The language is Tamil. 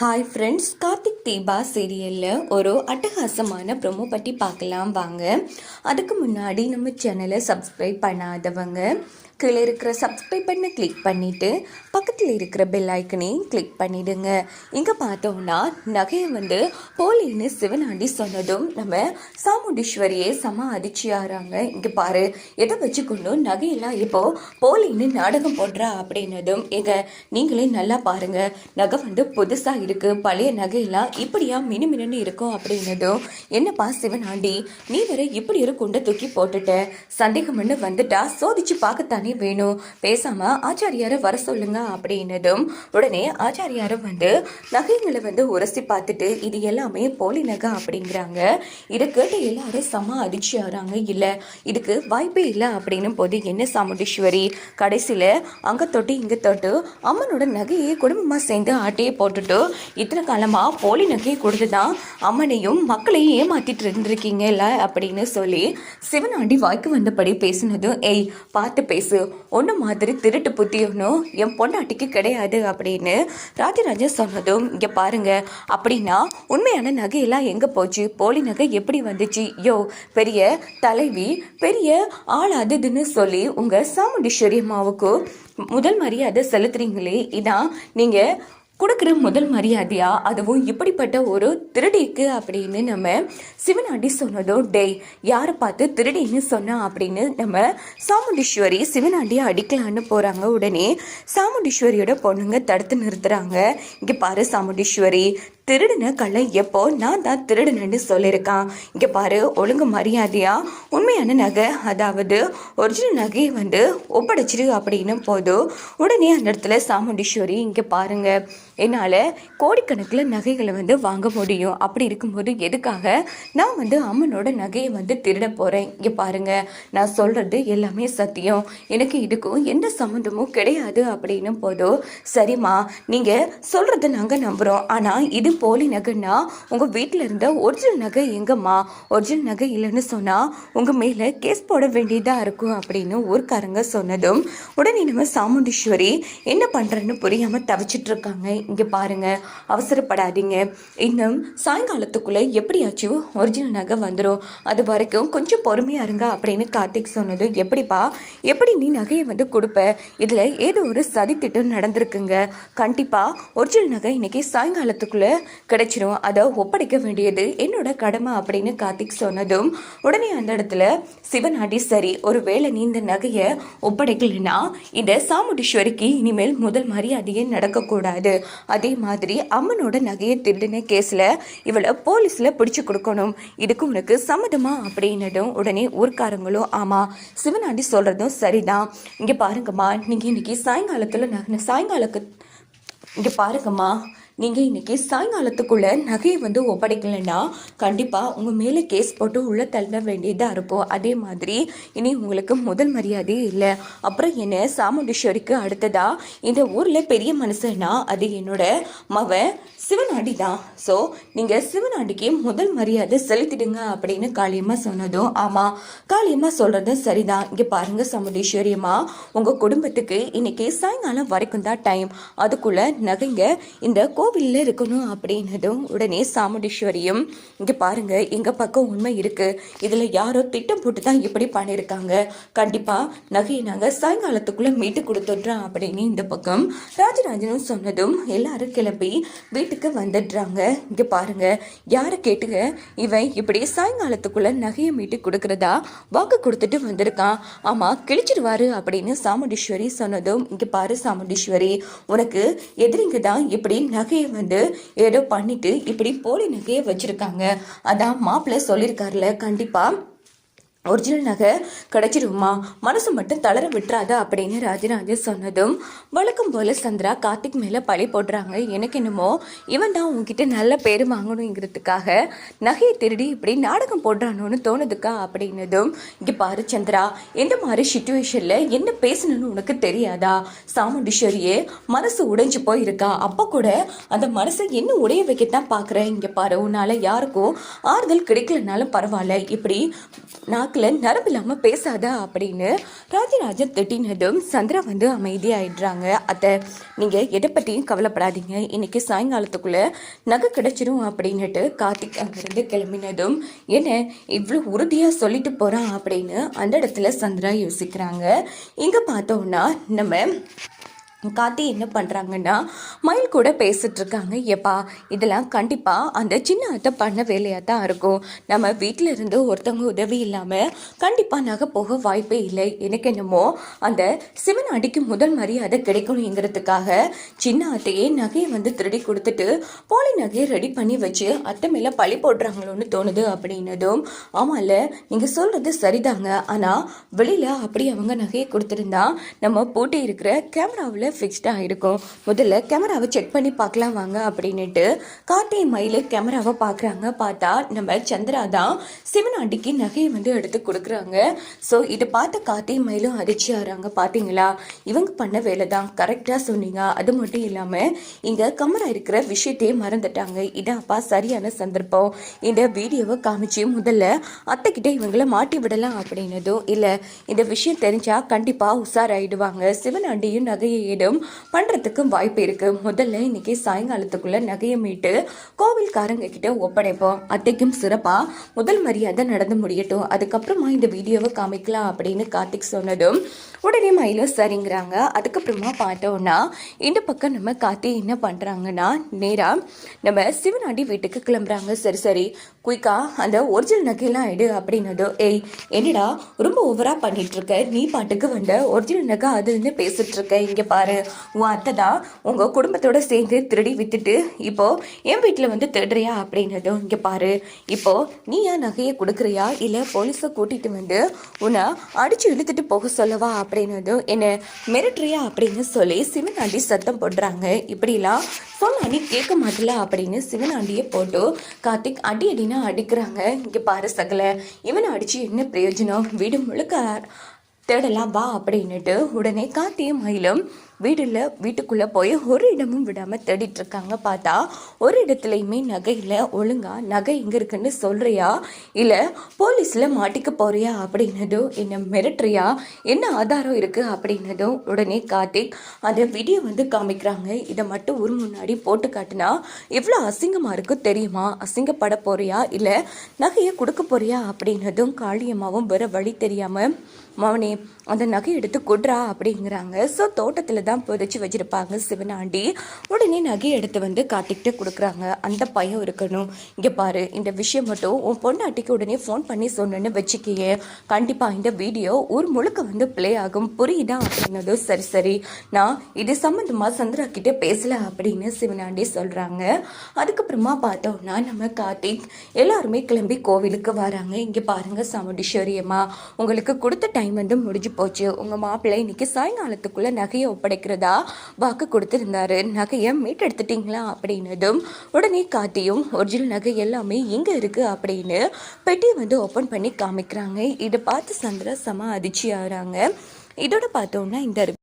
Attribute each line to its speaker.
Speaker 1: ஹாய் ஃப்ரெண்ட்ஸ் கார்த்திக் தீபா சீரியலில் ஒரு அட்டகாசமான ப்ரோமோ பற்றி பார்க்கலாம் வாங்க. அதுக்கு முன்னாடி நம்ம சேனலை சப்ஸ்கிரைப் பண்ணாதவங்க கீழே இருக்கிற சப்ஸ்கிரைப் பண்ண கிளிக் பண்ணிவிட்டு பக்கத்தில் இருக்கிற பெல் ஐக்கனையும் கிளிக் பண்ணிவிடுங்க இங்கே பார்த்தோம்னா நகையை வந்து போலின்னு சிவனாண்டி சொன்னதும் நம்ம சாமுண்டீஸ்வரியே சம அதிர்ச்சியாகிறாங்க இங்கே பாரு எதை வச்சுக்கொண்டு நகையெல்லாம் இப்போது போலின்னு நாடகம் போடுறா அப்படின்னதும் எங்க நீங்களே நல்லா பாருங்கள் நகை வந்து புதுசாக இருக்குது பழைய நகையெல்லாம் இப்படியா மினுமினுன்னு இருக்கும் அப்படின்னதும் என்னப்பா சிவனாண்டி நீ வேற இப்படி ஒரு குண்டை தூக்கி போட்டுட்ட. சந்தேகம்னு வந்துட்டா சோதிச்சு பார்க்கத்தானே வேணும் பேசாம ஆச்சாரியாரை வர சொல்லுங்க அப்படின்னதும் உடனே ஆச்சாரியாரும் வந்து நகைங்களை வந்து உரசி பார்த்துட்டு இது எல்லாமே போலி நகை அப்படிங்கிறாங்க. இதை கேட்டு எல்லாரும் செம அதிர்ச்சி ஆகிறாங்க. இல்லை இதுக்கு வாய்ப்பே இல்லை அப்படின்னும் போது என்ன சாமுண்டீஸ்வரி? கடைசியில் அங்கே தொட்டு இங்கே தொட்டு அம்மனோட நகையை குடும்பமாக சேர்ந்து ஆட்டையை போட்டுட்டு இத்தனை காலமாக போலி நகையை கொடுத்து தான் அம்மனையும் மக்களையும் ஏமாத்திட்டு இருந்திருக்கீங்கல்ல? அப்படின்னு சொல்லி சிவனாண்டி வாய்க்கு வந்தபடி பேசினதும் ஏய் பார்த்து பேசு. ஒன்று மாதிரி திருட்டு புத்தியனும் என் பொண்டாட்டிக்கு கிடையாது அப்படின்னு ராஜராஜன் சொன்னதும் இங்கே பாருங்க அப்படின்னா உண்மையான நகையெல்லாம் எங்கே போச்சு? போலி நகை எப்படி வந்துச்சு? யோ பெரிய தலைவி பெரிய ஆள் அதுன்னு சொல்லி உங்கள் சாமுண்டீஸ்வரி அம்மாவுக்கு முதல் மரியாதை செலுத்துறீங்களே இதான் நீங்கள் கொடுக்குற முதல் மரியாதையா? அதுவும் இப்படிப்பட்ட ஒரு திருடிக்கு அப்படின்னு நம்ம சிவனாண்டி சொன்னதும் டேய் யாரை பார்த்து திருடின்னு சொன்னா? அப்படின்னு நம்ம சாமுண்டீஸ்வரி சிவனாண்டியை அடிக்கலான்னு போகிறாங்க உடனே சாமுண்டீஸ்வரியோட பொண்ணுங்க தடுத்து நிறுத்துறாங்க. இங்கே பாரு சாமுண்டீஸ்வரி திருடின கலை எப்போ நான் தான் திருடினேன்னு சொல்லியிருக்கான். இங்கே பாரு ஒழுங்கு மரியாதையாக உண்மையான நகை அதாவது ஒரிஜினல் நகையை வந்து ஒப்படைச்சிரு அப்படின்னு போதும் உடனே அந்த இடத்துல சாமுண்டீஸ்வரி இங்கே பாருங்கள் என்னால் கோடிக்கணக்கில் நகைகளை வந்து வாங்க முடியும். அப்படி இருக்கும்போது எதுக்காக நான் வந்து அம்மனோட நகையை வந்து திருட போகிறேன் இங்கே பாருங்க நான் சொல்கிறது எல்லாமே சத்தியம். எனக்கு இதுக்கும் எந்த சம்மந்தமும் கிடையாது அப்படின்னும் போதும் சரிம்மா நீங்கள் சொல்கிறத நாங்கள் நம்புகிறோம் ஆனால் இது போலி நகைன்னா உங்கள் வீட்டில் இருந்த ஒரிஜினல் நகை எங்கம்மா? ஒரிஜினல் நகை இல்லைன்னு சொன்னால் உங்கள் மேலே கேஸ் போட வேண்டியதாக இருக்கும் அப்படின்னு ஊர்க்காரங்க சொன்னதும் உடனே நம்ம சாமுண்டீஸ்வரி என்ன பண்ணுறேன்னு புரியாமல் தவிச்சிட்டு இருக்காங்க. இங்கே பாருங்கள் அவசரப்படாதீங்க. இன்னும் சாயங்காலத்துக்குள்ளே எப்படியாச்சும் ஒரிஜினல் நகை வந்துடும் அது வரைக்கும் கொஞ்சம் பொறுமையாக இருங்க அப்படின்னு கார்த்திக் சொன்னது. எப்படிப்பா? எப்படி நீ நகையை வந்து கொடுப்ப? இதில் ஏதோ ஒரு சதித்திட்டம் நடந்திருக்குங்க. கண்டிப்பாக ஒரிஜினல் நகை இன்றைக்கி சாயங்காலத்துக்குள்ளே கிடைச்சிரும். அதை ஒப்படைக்க வேண்டியது என்னோட கடமை அப்படின்னு கார்த்திக் சொன்னதும் உடனே அந்த இடத்துல சிவநாடி சரி ஒருவேளை நீ இந்த நகையை ஒப்படைக்கலைன்னா இந்த சாமுண்டீஸ்வரிக்கு இனிமேல் முதல் மரியாதையே நடக்கக்கூடாது. அதே மாதிரி அம்மனோட நகையை திருடின கேஸில் இவளை போலீஸில் பிடிச்சு கொடுக்கணும். இதுக்கு உனக்கு சம்மதமா அப்படின்னதும் உடனே ஊர்க்காரங்களும் ஆமாம் சிவனாண்டி சொல்கிறதும் சரிதான். இங்கே பாருங்கம்மா நீங்கள் இன்னைக்கு சாயங்காலத்தில் நகன சாயங்காலக்கு இங்கே பாருங்கம்மா நீங்கள் இன்னைக்கு சாயங்காலத்துக்குள்ளே நகையை வந்து ஒப்படைக்கலைன்னா கண்டிப்பாக உங்கள் மேலே கேஸ் போட்டு உள்ளே தள்ள வேண்டியதாக இருப்போம் அதே மாதிரி இனி உங்களுக்கு முதல் மரியாதையே இல்லை. அப்புறம் என்ன? சாமுண்டீஸ்வரிக்கு அடுத்ததாக இந்த ஊரில் பெரிய மனுஷன்னா அது என்னோட மவன் சிவனாண்டி தான் ஸோ நீங்கள் சிவனாண்டிக்கு முதல் மரியாதை செலுத்திடுங்க அப்படின்னு காளியம்மா சொன்னதும் ஆமாம் காளியம்மா சொல்கிறதும் சரிதான். இங்கே பாருங்க சாமுண்டீஸ்வரி உங்கள் குடும்பத்துக்கு இன்னைக்கு சாயங்காலம் வரைக்கும் தான் டைம் அதுக்குள்ளே நகைங்க இந்த கோவிலில் இருக்கணும் அப்படின்னதும் உடனே சாமுண்டீஸ்வரியும் இங்கே பாருங்க எங்கள் பக்கம் உண்மை இருக்குது இதில் யாரோ திட்டம் போட்டு தான் இப்படி பண்ணியிருக்காங்க கண்டிப்பாக நகையை நாங்கள் சாயங்காலத்துக்குள்ளே மீட்டு கொடுத்துட்றோம் அப்படின்னு இந்த பக்கம் ராஜராஜனும் சொன்னதும் எல்லாரும் கிளம்பி வீட்டுக்கு வந்துடுறாங்க. இங்கே பாருங்க யாரை கேட்டுங்க இவன் இப்படி சாயங்காலத்துக்குள்ளே நகையை மீட்டு கொடுக்குறதா? வாக்கு கொடுத்துட்டு வந்திருக்கான். ஆமாம் கிழிச்சிடுவாரு அப்படின்னு சாமுண்டீஸ்வரி சொன்னதும் இங்கே பாரு சாமுண்டீஸ்வரி உனக்கு எதிரிங்க தான் இப்படி நகையை வந்து ஏதோ பண்ணிட்டு இப்படி போலி நகையை வச்சிருக்காங்க. அதான் மாப்பிள்ளை சொல்லியிருக்காருல கண்டிப்பாக ஒரிஜினல் நகை கிடைச்சிருமா மனசு மட்டும் தளர விட்டுறாத? அப்படின்னு ராஜராஜன் சொன்னதும் வழக்கம் போல சந்திரா கார்த்திக் மேலே பழி போடுறாங்க. எனக்கு என்னமோ இவன் தான் உங்ககிட்ட நல்ல பேர் வாங்கணுங்கிறதுக்காக நகையை திருடி இப்படி நாடகம் போடுறானோன்னு தோணுதுக்கா? அப்படின்னதும் இங்கே பாரு சந்திரா எந்த மாதிரி சுச்சுவேஷனில் என்ன பேசணும்னு உனக்கு தெரியாதா? சாமுண்டீஸ்வரியே மனசு உடைஞ்சு போயிருக்கா? அப்போ கூட அந்த மனசை என்ன உடைய வைக்கத்தான் பார்க்குறேன் இங்கே பாரு உன்னால் யாருக்கும் ஆறுதல் கிடைக்கலனாலும் பரவாயில்ல. இப்படி நாக்கு நாக்கில் நரம்பில்லாமல் பேசாதா பேசாத அப்படின்னு ராஜராஜன் திட்டினதும் சந்திரா வந்து அமைதியாகிடுறாங்க அத்தை நீங்கள் எதை பற்றியும் கவலைப்படாதீங்க. இன்னைக்கு சாயங்காலத்துக்குள்ளே நகை கிடச்சிரும் அப்படின்னுட்டு கார்த்திக் அங்கேருந்து கிளம்பினதும் என்ன இவ்வளோ உறுதியாக சொல்லிட்டு போகிறான் அப்படின்னு அந்த இடத்துல சந்திரா யோசிக்கிறாங்க. இங்கே பார்த்தோம்னா நம்ம காத்தி என்ன பண்ணுறாங்கன்னா மயில் கூட பேசிட்டு இருக்காங்க எப்பா இதெல்லாம் கண்டிப்பாக அந்த சின்ன அத்தை பண்ண வேலையாக தான் இருக்கும். நம்ம வீட்டில் இருந்து ஒருத்தவங்க உதவி இல்லாமல் கண்டிப்பாக நகை போக வாய்ப்பே இல்லை. எனக்கு என்னமோ அந்த சிவன் அடிக்கு முதல் மரியாதை கிடைக்கணுங்கிறதுக்காக சின்ன அத்தையே நகையை வந்து திருடி கொடுத்துட்டு போலி நகையை ரெடி பண்ணி வச்சு அத்தை மேலே பழி போடுறாங்களோன்னு தோணுது அப்படின்னதும் ஆமாம்ல நீங்கள் சொல்கிறது சரிதாங்க. ஆனால் வெளியில் அப்படி அவங்க நகையை கொடுத்துருந்தா நம்ம போட்டி இருக்கிற கேமராவில் ஃபிக்ஸ்டாக இருக்கும்? முதல்ல கேமராவை செக் பண்ணி பார்க்கலாம் வாங்க அப்படின்னுட்டு காட்டை மயில் கேமராவை பார்க்குறாங்க. பார்த்தா நம்ம சந்திரா தான் சிவனாண்டிக்கு நகையை வந்து எடுத்து கொடுக்குறாங்க. ஸோ இதை பார்த்த காட்டை மயிலும் அதிர்ச்சி ஆகிறாங்க. பார்த்தீங்களா? இவங்க பண்ண வேலை தான். கரெக்டாக சொன்னீங்க. அது மட்டும் இல்லாமல் இங்கே கமரா இருக்கிற விஷயத்தையே மறந்துட்டாங்க. இதாப்பா சரியான சந்தர்ப்பம். இந்த வீடியோவை காமிச்சு முதல்ல அத்தைக்கிட்ட இவங்கள மாட்டி விடலாம் அப்படின்னதும் இல்லை இந்த விஷயம் தெரிஞ்சால் கண்டிப்பாக உஷாராயிடுவாங்க. சிவனாண்டியும் நகையை ஏடும் பண்ணுறதுக்கு வாய்ப்பு இருக்குது முதல்ல இன்னைக்கு சாயங்காலத்துக்குள்ளே நகையை மீட்டு கோவில்காரங்க கிட்ட ஒப்படைப்போம். அத்தைக்கும் சிறப்பாக முதல் மரியாதை நடந்து முடியட்டும். அதுக்கப்புறமா இந்த வீடியோவை காமிக்கலாம் அப்படின்னு கார்த்திக் சொன்னதும் உடனே மயிலும் சரிங்கிறாங்க. அதுக்கப்புறமா பார்த்தோம்னா இந்த பக்கம் நம்ம காத்தி என்ன பண்ணுறாங்கன்னா நேராக நம்ம சிவனாண்டி வீட்டுக்கு கிளம்புறாங்க. சரி சரி குயிக்கா அந்த ஒரிஜினல் நகையெல்லாம் எடு அப்படின்னதோ ஏய் என்னடா ரொம்ப ஓவராக பண்ணிட்டு இருக்க. நீ பாட்டுக்கு வந்த ஒரிஜினல் நகை அதுலேருந்து பேசிட்டு இருக்க. இங்கே பாரு. உன் அத்தை தான் உங்கள் குடும்பத்தோடு சேர்ந்து திருடி வித்துட்டு இப்போது என் வீட்டில் வந்து திருடுறியா அப்படின்னதும் இங்கே பாரு. இப்போது நீ ஏன் நகையை கொடுக்குறியா? இல்லை போலீஸை கூட்டிகிட்டு வந்து உன்னை அடித்து இழுத்துட்டு போக சொல்லவா அப்படின்னதும் என்னை மிரட்டுறியா அப்படின்னு சொல்லி சிவனாண்டி சத்தம் போடுறாங்க. இப்படிலாம் சொன்னாண்டி கேட்க மாட்டல அப்படின்னு சிவனாண்டியை போட்டு கார்த்திக் அடி அடினா அடிக்கிறாங்க. இங்கே பாரு சகல. இவனை அடித்து என்ன பிரயோஜனம்? வீடு முழுக்க தேடலாம் வா அப்படின்னுட்டு உடனே காத்தியும் மயிலும் வீடில் வீட்டுக்குள்ளே போய் ஒரு இடமும் விடாமல் தேடிட்டு இருக்காங்க பார்த்தா. ஒரு இடத்துலையுமே நகையில் ஒழுங்காக நகை எங்கே இருக்குன்னு சொல்கிறியா இல்லை போலீஸில் மாட்டிக்க போறியா அப்படின்னதும் என்ன மிரட்டுறியா? என்ன ஆதாரம் இருக்குது அப்படின்னதும் உடனே கார்த்திக் அந்த வீடியோ வந்து காமிக்கிறாங்க. இதை மட்டும் ஒரு முன்னாடி போட்டு காட்டினா எவ்வளோ அசிங்கமாக இருக்குது தெரியுமா? அசிங்கப்பட போறியா? இல்லை நகையை கொடுக்க போறியா அப்படின்னதும் காளியம்மாவும் வேறு வழி தெரியாமல் மவனே அந்த நகை எடுத்து கொடுறா அப்படிங்கிறாங்க. ஸோ தோட்டத்தில் தான் புதைச்சி வச்சுருப்பாங்க சிவனாண்டி உடனே நகை எடுத்து வந்து காட்டிக்கிட்டு கொடுக்குறாங்க. அந்த பயம் இருக்கணும். இங்கே பாரு இந்த விஷயம் மட்டும் உன் பொண்ணாட்டிக்கு உடனே ஃபோன் பண்ணி சொன்னேன்னு வச்சுக்கியே. கண்டிப்பாக இந்த வீடியோ ஊர் முழுக்க வந்து ப்ளே ஆகும். புரியுதா அப்படின்னதும் சரி சரி. நான் இது சம்மந்தமாக சந்திரா கிட்டே பேசல அப்படின்னு சிவனாண்டி சொல்கிறாங்க அதுக்கப்புறமா பார்த்தோம்னா நம்ம கார்த்திக் எல்லாருமே கிளம்பி கோவிலுக்கு வராங்க. இங்கே பாருங்கள் சாமுண்டீஸ்வரி உங்களுக்கு கொடுத்த டைம் வந்து முடிஞ்சு போச்சு. உங்கள் மாப்பிள்ளை இன்னைக்கு சாயங்காலத்துக்குள்ளே நகையை ஒப்படைக்கிறதா? வாக்கு கொடுத்துருந்தாரு. நகையை மீட்டெடுத்துட்டிங்களா? அப்படின்னதும் உடனே காத்தியும் ஒரிஜினல் நகை எல்லாமே எங்கே இருக்குது அப்படின்னு பெட்டி வந்து ஓப்பன் பண்ணி காமிக்கிறாங்க. இதை பார்த்து சந்திரா செம அதிர்ச்சி ஆகிறாங்க இதோட பார்த்தோம்னா இந்த